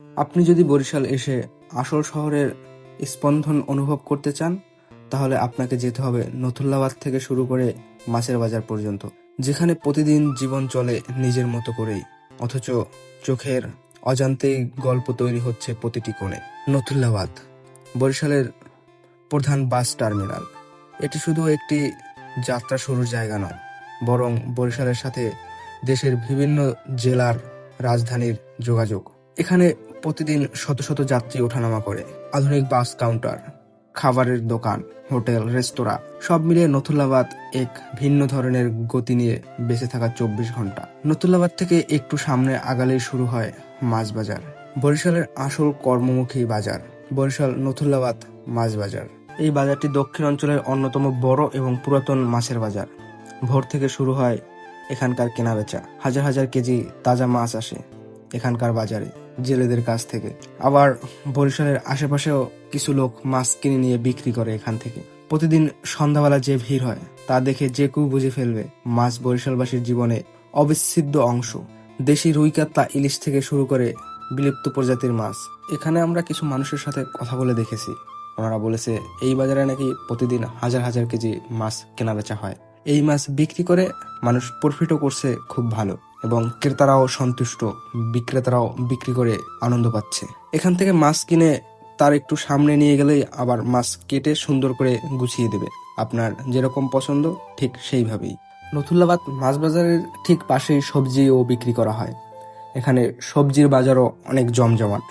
আপনি যদি বরিশাল এসে আসল শহরের স্পন্দন অনুভব করতে চান, তাহলে আপনাকে যেতে হবে নথুল্লাবাদ থেকে শুরু করে মাছের বাজার পর্যন্ত, যেখানে প্রতিদিন জীবন চলে নিজের মতো করেই। অথচ চোখের অজান্তেই গল্প তৈরি হচ্ছে প্রতিটি কোণে। নথুল্লাবাদ বরিশালের প্রধান বাস টার্মিনাল। এটি শুধু একটি যাত্রা শুরুর জায়গা নয়, বরং বরিশালের সাথে দেশের বিভিন্ন জেলার রাজধানীর যোগাযোগ। এখানে প্রতিদিন শত শত যাত্রী ওঠানামা করে। আধুনিক বাস কাউন্টার, খাবারের দোকান, হোটেল, রেস্তোরাঁ, সব মিলিয়ে নথুল্লাবাদ এক ভিন্ন ধরনের গতি নিয়ে বেঁচে থাকা চব্বিশ ঘণ্টা। নথুল্লাবাদ থেকে একটু সামনে আগালেই শুরু হয় মাছ বাজার। বরিশালের আসল কর্মমুখী বাজার, বরিশাল নথুল্লাবাদ মাছ বাজার। এই বাজারটি দক্ষিণ অঞ্চলের অন্যতম বড় এবং পুরাতন মাছের বাজার। ভোর থেকে শুরু হয় এখানকার কেনাবেচা। হাজার হাজার কেজি তাজা মাছ আসে এখানকার বাজারে। জেলেদের কাছ থেকে। আবার বরিশালের আশেপাশেও কিছু লোক মাছ কিনে নিয়ে বিক্রি করে এখান থেকে। প্রতিদিন সন্ধ্যাবেলা যে ভিড় হয়, তা দেখে যে কেউ বুঝে ফেলবে মাছ বরিশালবাসীর জীবনে অবিচ্ছেদ্য অংশ। দেশি রুই ইলিশ থেকে শুরু করে বিলুপ্ত প্রজাতির মাছ। এখানে আমরা কিছু মানুষের সাথে কথা বলে দেখেছি। ওনারা বলেছে, এই বাজারে নাকি প্রতিদিন হাজার হাজার কেজি মাছ কেনাবেচা হয়। এই মাছ বিক্রি করে মানুষ প্রফিটও করছে খুব ভালো। এবং ক্রেতারাও সন্তুষ্ট, বিক্রেতারাও বিক্রি করে আনন্দ পাচ্ছে। এখান থেকে মাছ কিনে তার একটু সামনে নিয়ে গেলেই আবার মাছ কেটে সুন্দর করে গুছিয়ে দেবে। আপনার যেরকম পছন্দ, ঠিক সেইভাবেই। নথুল্লাবাদ মাছ বাজারের ঠিক পাশেই সবজিও বিক্রি করা হয়। এখানে সবজির বাজারও অনেক জমজমাট।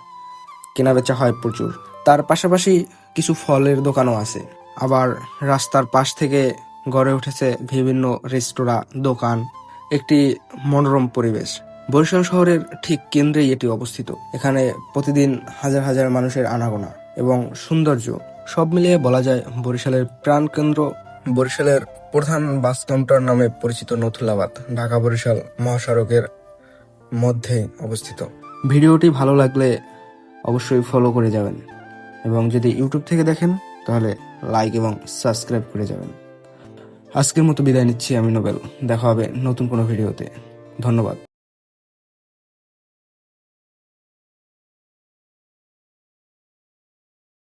কেনাবেচা হয় প্রচুর। তার পাশাপাশি কিছু ফলের দোকানও আছে। আবার রাস্তার পাশ থেকে গড়ে উঠেছে বিভিন্ন রেস্তোরাঁ, দোকান একটি মনোরম পরিবেশ। বরিশাল শহরের ঠিক কেন্দ্রেই এটি অবস্থিত। এখানে প্রতিদিন হাজার হাজার মানুষের আনাগোনা এবং সৌন্দর্য সব মিলিয়ে বলা যায় বরিশালের প্রাণকেন্দ্র। বরিশালের প্রধান বাস কাউন্টার নামে পরিচিত নথুলাবাদ, ঢাকা বরিশাল মহাসড়কের মধ্যে অবস্থিত। ভিডিওটি ভালো লাগলে অবশ্যই ফলো করে যাবেন এবং যদি ইউটিউব থেকে দেখেন, তাহলে লাইক এবং সাবস্ক্রাইব করে যাবেন। আজকের মতো বিদায় নিচ্ছি আমি নোবেল। দেখা হবে নতুন কোনো ভিডিওতে। ধন্যবাদ।